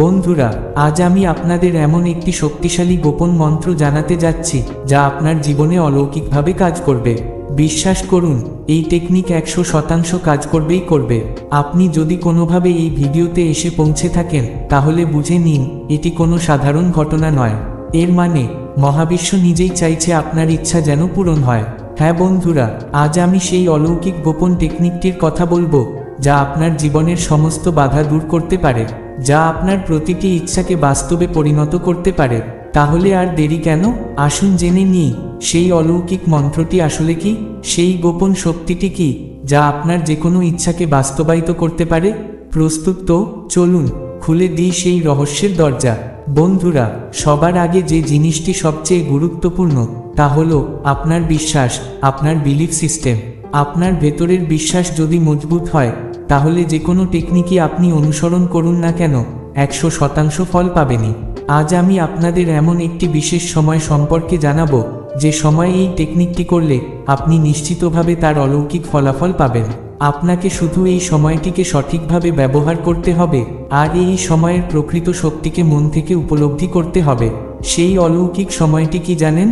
বন্ধুরা, আজ আমি আপনাদের এমন একটি শক্তিশালী গোপন মন্ত্র জানাতে যাচ্ছি, যা আপনার জীবনে অলৌকিকভাবে কাজ করবে। বিশ্বাস করুন, এই টেকনিক একশো শতাংশ কাজ করবেই করবে। আপনি যদি কোনোভাবে এই ভিডিওতে এসে পৌঁছে থাকেন, তাহলে বুঝে নিন, এটি কোনো সাধারণ ঘটনা নয়। এর মানে মহাবিশ্ব নিজেই চাইছে আপনার ইচ্ছা যেন পূরণ হয়। হ্যাঁ বন্ধুরা, আজ আমি সেই অলৌকিক গোপন টেকনিকটির কথা বলব, যা আপনার জীবনের সমস্ত বাধা দূর করতে পারে। যা আপনার প্রতিটি ইচ্ছাকে বাস্তবে পরিণত করতে পারে। তাহলে আর দেরি কেন? আসুন জেনে নিই, সেই অলৌকিক মন্ত্রটি আসলে কি? সেই গোপন শক্তিটি কি, যা আপনার যে কোনো ইচ্ছাকে বাস্তবায়িত করতে পারে? প্রস্তুত তো, চলুন, খুলে দিই সেই রহস্যের দরজা। বন্ধুরা, সবার আগে যে জিনিসটি সবচেয়ে গুরুত্বপূর্ণ, তা হলো আপনার বিশ্বাস, আপনার বিলিফ সিস্টেম আপনার ভেতরের বিশ্বাস যদি মজবুত হয় তাহলে যে কোনো টেকনিকই আপনি অনুসরণ করুন না কেন, একশো শতাংশ ফল পাবেনি আজ আমি আপনাদের এমন একটি বিশেষ সময় সম্পর্কে জানাব, যে সময়ে এই টেকনিকটি করলে আপনি নিশ্চিতভাবে তার অলৌকিক ফলাফল পাবেন। আপনাকে শুধু এই সময়টিকে সঠিকভাবে ব্যবহার করতে হবে, আর এই সময়ের প্রকৃত শক্তিকে মন থেকে উপলব্ধি করতে হবে। সেই অলৌকিক সময়টি কি জানেন?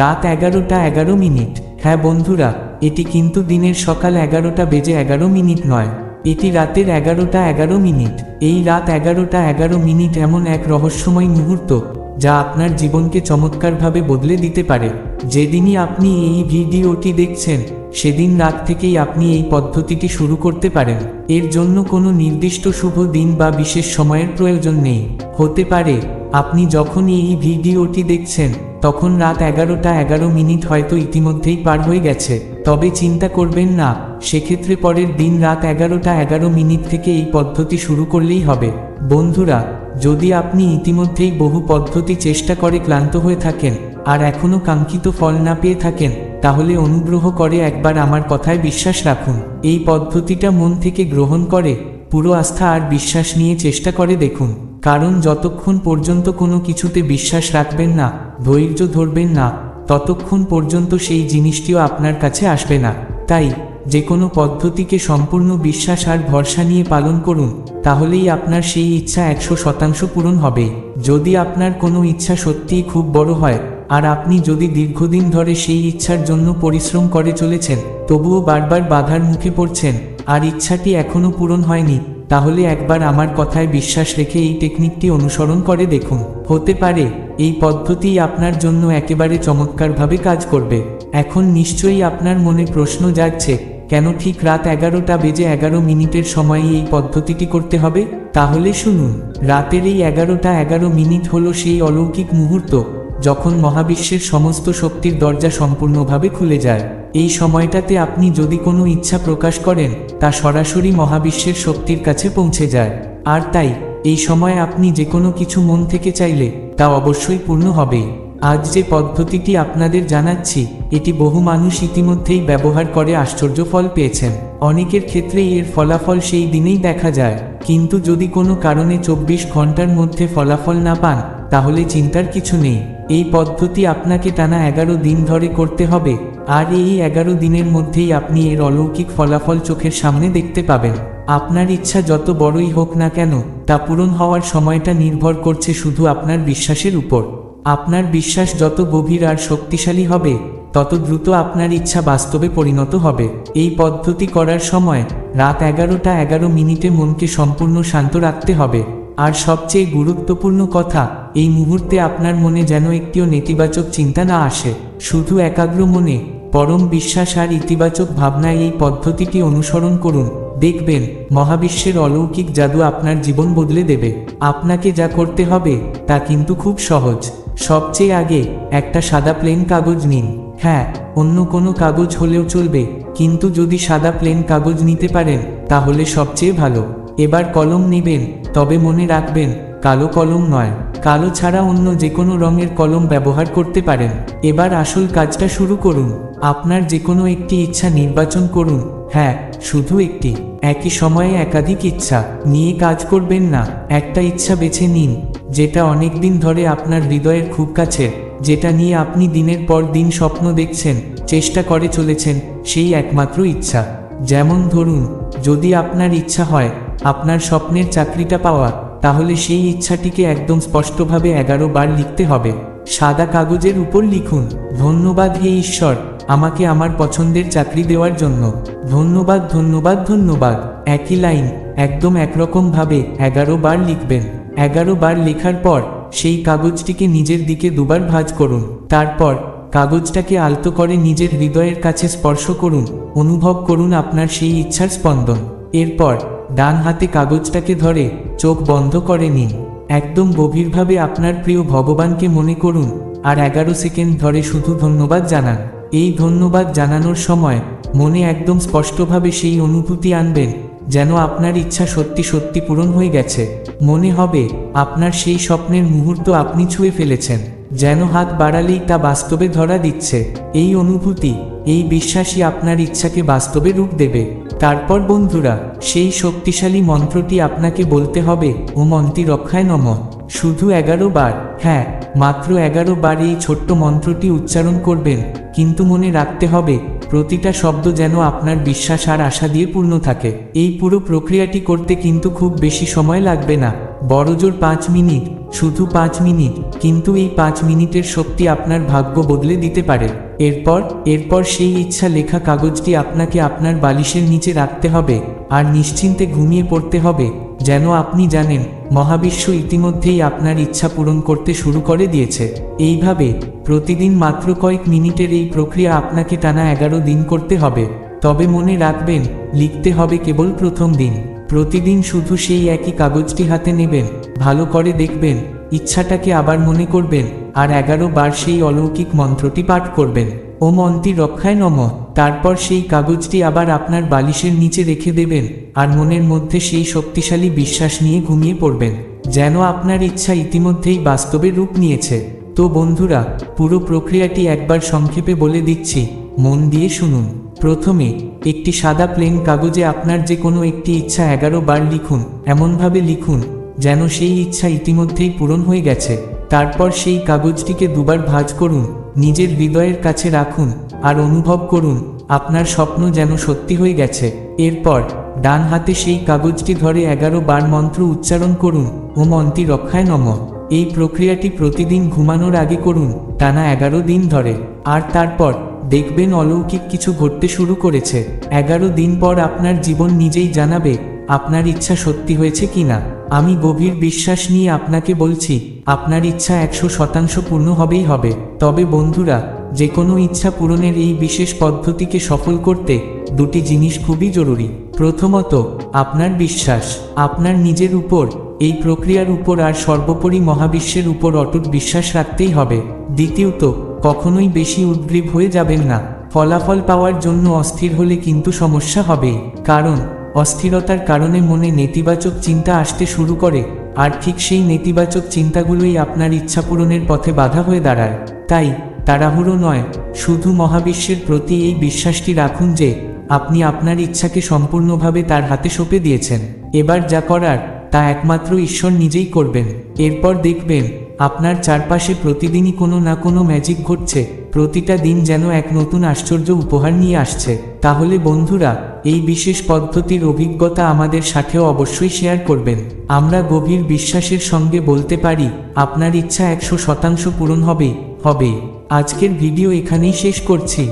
রাত এগারোটা এগারো মিনিট। হ্যাঁ বন্ধুরা, এটি কিন্তু দিনের সকাল এগারোটা বেজে এগারো মিনিট নয়। এটি রাতের এগারোটা এগারো মিনিট। এই রাত এগারোটা এগারো মিনিট এমন এক রহস্যময় মুহূর্ত, যা আপনার জীবনকে চমৎকারভাবে বদলে দিতে পারে। যেদিনই আপনি এই ভিডিওটি দেখছেন, সেদিন রাত থেকেই আপনি এই পদ্ধতিটি শুরু করতে পারেন। এর জন্য কোনো নির্দিষ্ট শুভ দিন বা বিশেষ সময়ের প্রয়োজন নেই। হতে পারে, আপনি যখন এই ভিডিওটি দেখছেন, তখন রাত এগারোটা এগারো মিনিট হয়তো ইতিমধ্যেই পার হয়ে গেছে। তবে চিন্তা করবেন না, সেক্ষেত্রে পরের দিন রাত এগারোটা এগারো মিনিট থেকে এই পদ্ধতি শুরু করলেই হবে। বন্ধুরা, যদি আপনি ইতিমধ্যেই বহু পদ্ধতি চেষ্টা করে ক্লান্ত হয়ে থাকেন, আর এখনও কাঙ্ক্ষিত ফল না পেয়ে থাকেন, তাহলে অনুগ্রহ করে একবার আমার কথায় বিশ্বাস রাখুন। এই পদ্ধতিটা মন থেকে গ্রহণ করে, পুরো আস্থা আর বিশ্বাস নিয়ে চেষ্টা করে দেখুন। কারণ যতক্ষণ পর্যন্ত কোনো কিছুতে বিশ্বাস রাখবেন না, ধৈর্য ধরবেন না ততক্ষণ পর্যন্ত সেই জিনিসটিও আপনার কাছে আসবে না। তাই যে কোনো পদ্ধতিকে সম্পূর্ণ বিশ্বাস আর ভরসা নিয়ে পালন করুন, তাহলেই আপনার সেই ইচ্ছা একশো শতাংশ পূরণ হবে। যদি আপনার কোনো ইচ্ছা সত্যিই খুব বড় হয়, আর আপনি যদি দীর্ঘদিন ধরে সেই ইচ্ছার জন্য পরিশ্রম করে চলেছেন, তবুও বারবার বাধার মুখে পড়ছেন, আর ইচ্ছাটি এখনও পূরণ হয়নি, তাহলে একবার আমার কথায় বিশ্বাস রেখে এই টেকনিকটি অনুসরণ করে দেখুন। হতে পারে এই পদ্ধতি আপনার জন্য একেবারে চমৎকারভাবে কাজ করবে। এখন নিশ্চয়ই আপনার মনে প্রশ্ন যাচ্ছে কেন ঠিক রাত এগারোটা বেজে এগারো মিনিটের সময়ে এই পদ্ধতিটি করতে হবে? তাহলে শুনুন, রাতের এই এগারোটা এগারো মিনিট হলো সেই অলৌকিক মুহূর্ত, যখন মহাবিশ্বের সমস্ত শক্তির দরজা সম্পূর্ণভাবে খুলে যায়। এই সময়টাতে আপনি যদি কোনো ইচ্ছা প্রকাশ করেন, তা সরাসরি মহাবিশ্বের শক্তির কাছে পৌঁছে যায়। আর তাই এই সময় আপনি যে কোনো কিছু মন থেকে চাইলে, তা অবশ্যই পূর্ণ হবে। আজ যে পদ্ধতিটি আপনাদের জানাচ্ছি, এটি বহু মানুষ ইতিমধ্যেই ব্যবহার করে আশ্চর্য ফল পেয়েছেন। অনেকের ক্ষেত্রেই এর ফলাফল সেই দিনেই দেখা যায়। কিন্তু যদি কোনো কারণে চব্বিশ ঘণ্টার মধ্যে ফলাফল না পান, তাহলে চিন্তার কিছু নেই। এই পদ্ধতি আপনাকে টানা এগারো দিন ধরে করতে হবে, আর এই এগারো দিনের মধ্যেই আপনি এর অলৌকিক ফলাফল চোখের সামনে দেখতে পাবেন। আপনার ইচ্ছা যত বড়ই হোক না কেন, তা পূরণ হওয়ার সময়টা নির্ভর করছে শুধু আপনার বিশ্বাসের উপর। আপনার বিশ্বাস যত গভীর আর শক্তিশালী হবে, তত দ্রুত আপনার ইচ্ছা বাস্তবে পরিণত হবে। এই পদ্ধতি করার সময় রাত এগারোটা এগারো মিনিটে মনকে সম্পূর্ণ শান্ত রাখতে হবে। আর সবচেয়ে গুরুত্বপূর্ণ কথা, এই মুহূর্তে আপনার মনে যেন একটিও নেতিবাচক চিন্তা না আসে। শুধু একাগ্র মনে, পরম বিশ্বাস আর ইতিবাচক ভাবনায় এই পদ্ধতিটি অনুসরণ করুন। দেখবেন, মহাবিশ্বের অলৌকিক জাদু আপনার জীবন বদলে দেবে। আপনাকে যা করতে হবে, তা কিন্তু খুব সহজ। সবচেয়ে আগে একটা সাদা প্লেন কাগজ নিন। হ্যাঁ অন্য কোনো কাগজ হলেও চলবে, কিন্তু যদি সাদা প্লেন কাগজ নিতে পারেন, তাহলে সবচেয়ে ভালো। এবার কলম নেবেন, তবে মনে রাখবেন, কালো কলম নয়। কালো ছাড়া অন্য যে কোনো রঙের কলম ব্যবহার করতে পারেন। এবার আসল কাজটা শুরু করুন। আপনার যে কোনো একটি ইচ্ছা নির্বাচন করুন। হ্যাঁ শুধু একটি। একই সময়ে একাধিক ইচ্ছা নিয়ে কাজ করবেন না। একটা ইচ্ছা বেছে নিন, যেটা অনেক দিন ধরে আপনার হৃদয়ের খুব কাছে, যেটা নিয়ে আপনি দিনের পর দিন স্বপ্ন দেখছেন, চেষ্টা করে চলেছেন, সেই একমাত্র ইচ্ছা। যেমন ধরুন, যদি আপনার ইচ্ছা হয়, আপনার স্বপ্নের চাকরিটা পাওয়া তাহলে সেই ইচ্ছাটিকে একদম স্পষ্টভাবে এগারো বার লিখতে হবে। সাদা কাগজের উপর লিখুন, ধন্যবাদ হে ঈশ্বর, আমাকে আমার পছন্দের চাকরি দেওয়ার জন্য। ধন্যবাদ ধন্যবাদ ধন্যবাদ। একই লাইন, একদম একরকম ভাবে এগারো বার লিখবেন। এগারো বার লেখার পর সেই কাগজটিকে নিজের দিকে দুবার ভাঁজ করুন। তারপর কাগজটাকে আলতো করে নিজের হৃদয়ের কাছে স্পর্শ করুন। অনুভব করুন আপনার সেই ইচ্ছার স্পন্দন। এরপর ডান হাতে কাগজটাকে ধরে চোখ বন্ধ করে নিন একদম গভীরভাবে আপনার প্রিয় ভগবানকে মনে করুন আর এগারো সেকেন্ড ধরে শুধু ধন্যবাদ জানান। এই ধন্যবাদ জানানোর সময় মনে একদম স্পষ্টভাবে সেই অনুভূতি আনবেন যেন আপনার ইচ্ছা সত্যি সত্যি পূরণ হয়ে গেছে। মনে হবে আপনার সেই স্বপ্নের মুহূর্ত আপনি ছুঁয়ে ফেলেছেন। যেন হাত বাড়ালেই তা বাস্তবে ধরা দিচ্ছে। এই অনুভূতি, এই বিশ্বাসই আপনার ইচ্ছাকে বাস্তবে রূপ দেবে। তারপর বন্ধুরা, সেই শক্তিশালী মন্ত্রটি আপনাকে বলতে হবে, ও মন্ত্রী রক্ষায় নম। শুধু এগারো বার হ্যাঁ মাত্র এগারো বার এই ছোট্ট মন্ত্রটি উচ্চারণ করবেন। কিন্তু মনে রাখতে হবে, প্রতিটা শব্দ যেন আপনার বিশ্বাস আর আশা দিয়ে পূর্ণ থাকে। এই পুরো প্রক্রিয়াটি করতে কিন্তু খুব বেশি সময় লাগবে না। বড়জোর পাঁচ মিনিট, শুধু পাঁচ মিনিট, কিন্তু এই পাঁচ মিনিটের শক্তি আপনার ভাগ্য বদলে দিতে পারে। এরপর এরপর সেই ইচ্ছা লেখা কাগজটি আপনাকে আপনার বালিশের নিচে রাখতে হবে, আর নিশ্চিন্তে ঘুমিয়ে পড়তে হবে, যেন আপনি জানেন, মহাবিশ্ব ইতিমধ্যেই আপনার ইচ্ছা পূরণ করতে শুরু করে দিয়েছে। এইভাবে, প্রতিদিন মাত্র কয়েক মিনিটের এই প্রক্রিয়া আপনাকে টানা এগারো দিন করতে হবে। তবে মনে রাখবেন, লিখতে হবে কেবল প্রথম দিন। প্রতিদিন শুধু সেই একই কাগজটি হাতে নেবেন, ভালো করে দেখবেন, ইচ্ছাটাকে আবার মনে করবেন, আর এগারো বার সেই অলৌকিক মন্ত্রটি পাঠ করবেন। ও মন্ত্রী রক্ষায় নম। তারপর সেই কাগজটি আবার আপনার বালিশের নিচে রেখে দেবেন, আর মনের মধ্যে সেই শক্তিশালী বিশ্বাস নিয়ে ঘুমিয়ে পড়বেন, যেন আপনার ইচ্ছা ইতিমধ্যেই বাস্তবে রূপ নিয়েছে। তো বন্ধুরা, পুরো প্রক্রিয়াটি একবার সংক্ষেপে বলে দিচ্ছি, মন দিয়ে শুনুন। প্রথমে একটি সাদা প্লেন কাগজে আপনার যে কোনো একটি ইচ্ছা এগারো বার লিখুন, এমনভাবে লিখুন, যেন সেই ইচ্ছা ইতিমধ্যেই পূরণ হয়ে গেছে। তারপর সেই কাগজটিকে দুবার ভাঁজ করুন, নিজের হৃদয়ের কাছে রাখুন, আর অনুভব করুন, আপনার স্বপ্ন যেন সত্যি হয়ে গেছে। এরপর, ডান হাতে সেই কাগজটি ধরে এগারো বার মন্ত্র উচ্চারণ করুন ও মন্ত্রী রক্ষায় নম। এই প্রক্রিয়াটি প্রতিদিন ঘুমানোর আগে করুন, টানা এগারো দিন ধরে। আর তারপর দেখবেন অলৌকিক কিছু ঘটতে শুরু করেছে। এগারো দিন পর আপনার জীবন নিজেই জানাবে, আপনার ইচ্ছা সত্যি হয়েছে কিনা। আমি গভীর বিশ্বাস নিয়ে আপনাকে বলছি, আপনার ইচ্ছা একশো শতাংশ পূর্ণ হবেই হবে। তবে বন্ধুরা যে কোনো ইচ্ছা পূরণের এই বিশেষ পদ্ধতিকে সফল করতে দুটি জিনিস খুবই জরুরি। প্রথমত, আপনার বিশ্বাস। আপনার নিজের উপর, এই প্রক্রিয়ার উপর আর সর্বোপরি মহাবিশ্বের উপর অটুট বিশ্বাস রাখতেই হবে। দ্বিতীয়ত কখনোই বেশি উদ্গ্রীব হয়ে যাবেন না। ফলাফল পাওয়ার জন্য অস্থির হলে কিন্তু সমস্যা হবেই কারণ, অস্থিরতার কারণে মনে নেতিবাচক চিন্তা আসতে শুরু করে, আর ঠিক সেই নেতিবাচক চিন্তাগুলোই আপনার ইচ্ছা পূরণের পথে বাধা হয়ে দাঁড়ায়। তাই, তাড়াহুড়ো নয়, শুধু মহাবিশ্বের প্রতি এই বিশ্বাসটি রাখুন যে, আপনি আপনার ইচ্ছাকে সম্পূর্ণভাবে তার হাতে সঁপে দিয়েছেন। এবার যা করার, তা একমাত্র ঈশ্বর নিজেই করবেন। এরপর দেখবেন আপনার চারপাশে প্রতিদিনই কোনো না কোনো ম্যাজিক ঘটছে, প্রতিটা দিন যেন এক নতুন আশ্চর্য উপহার নিয়ে আসছে। তাহলে বন্ধুরা, এই বিশেষ পদ্ধতির অভিজ্ঞতা আমাদের সাথেও অবশ্যই শেয়ার করবেন। আমরা গভীর বিশ্বাসের সঙ্গে বলতে পারি, আপনার ইচ্ছা একশো শতাংশ পূরণ হবে হবে। আজকের ভিডিও এখানেই শেষ করছি।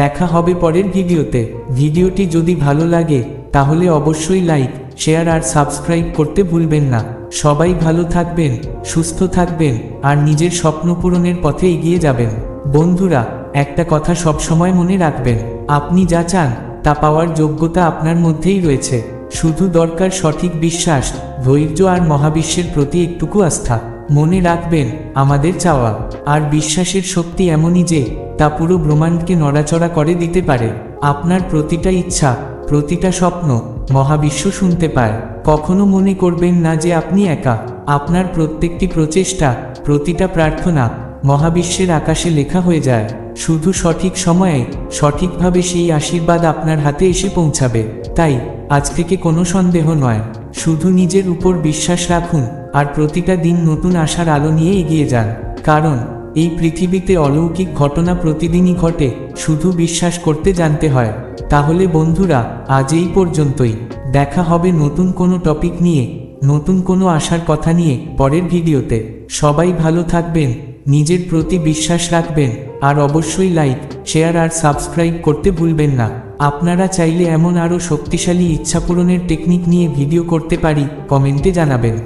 দেখা হবে পরের ভিডিওতে। ভিডিওটি যদি ভালো লাগে, তাহলে অবশ্যই লাইক শেয়ার আর সাবস্ক্রাইব করতে ভুলবেন না। সবাই ভালো থাকবেন, সুস্থ থাকবেন, আর নিজের স্বপ্ন পূরণের পথে এগিয়ে যাবেন। বন্ধুরা, একটা কথা সবসময় মনে রাখবেন, আপনি যা চান, তা পাওয়ার যোগ্যতা আপনার মধ্যেই রয়েছে। শুধু দরকার সঠিক বিশ্বাস, ধৈর্য আর মহাবিশ্বের প্রতি একটুকু আস্থা। মনে রাখবেন, আমাদের চাওয়া আর বিশ্বাসের শক্তি এমনই যে, তা পুরো ব্রহ্মাণ্ডকে নড়াচড়া করে দিতে পারে। আপনার প্রতিটা ইচ্ছা, প্রতিটা স্বপ্ন মহাবিশ্ব শুনতে পায়। কখনো মনে করবেন না যে আপনি একা। আপনার প্রত্যেকটি প্রচেষ্টা, প্রতিটা প্রার্থনা মহাবিশ্বের আকাশে লেখা হয়ে যায়। শুধু সঠিক সময়ে, সঠিকভাবে সেই আশীর্বাদ আপনার হাতে এসে পৌঁছাবে। তাই, আজ থেকে কোনো সন্দেহ নয়। শুধু নিজের উপর বিশ্বাস রাখুন আর প্রতিটা দিন নতুন আশার আলো নিয়ে এগিয়ে যান। কারণ, এই পৃথিবীতে অলৌকিক ঘটনা প্রতিদিনই ঘটে, শুধু বিশ্বাস করতে জানতে হয়। তাহলে বন্ধুরা, আজ এই পর্যন্তই। দেখা হবে নতুন কোনো টপিক নিয়ে, নতুন কোনো আশার কথা নিয়ে পরের ভিডিওতে। সবাই ভালো থাকবেন, নিজের প্রতি বিশ্বাস রাখবেন, আর অবশ্যই লাইক শেয়ার আর সাবস্ক্রাইব করতে ভুলবেন না। আপনারা চাইলে এমন আরও শক্তিশালী ইচ্ছাপূরণের টেকনিক নিয়ে ভিডিও করতে পারি, কমেন্টে জানাবেন।